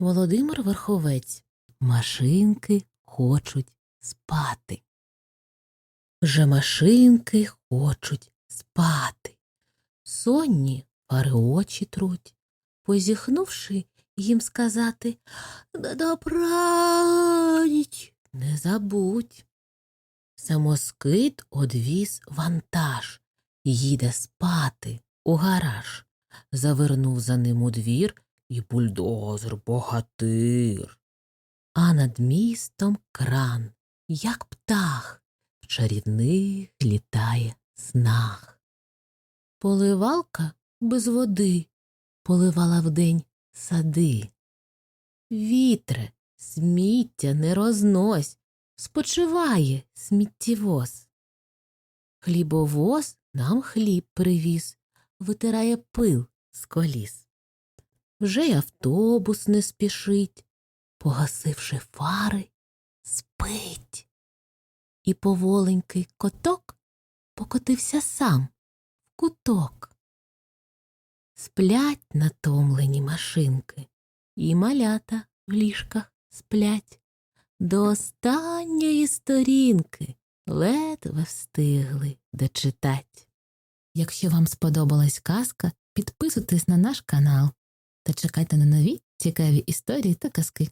Володимир Верховець. Машинки хочуть спати. Вже машинки хочуть спати. Сонні пари очі труть, позіхнувши, їм сказати «На не забудь. Самоскид одвіз вантаж, їде спати у гараж. Завернув за ним у двір і бульдозер богатир. А над містом кран, як птах, в чарівних літає снах. Поливалка без води поливала вдень сади. Вітре, сміття не рознось, спочиває сміттєвоз. Хлібовоз нам хліб привіз, витирає пил з коліс. Вже й автобус не спішить, погасивши фари, спить. І поволенький коток покотився сам в куток. Сплять натомлені машинки, і малята в ліжках сплять. До останньої сторінки ледве встигли дочитать. Якщо вам сподобалась казка, підписуйтесь на наш канал та чекайте на нові цікаві історії та казки.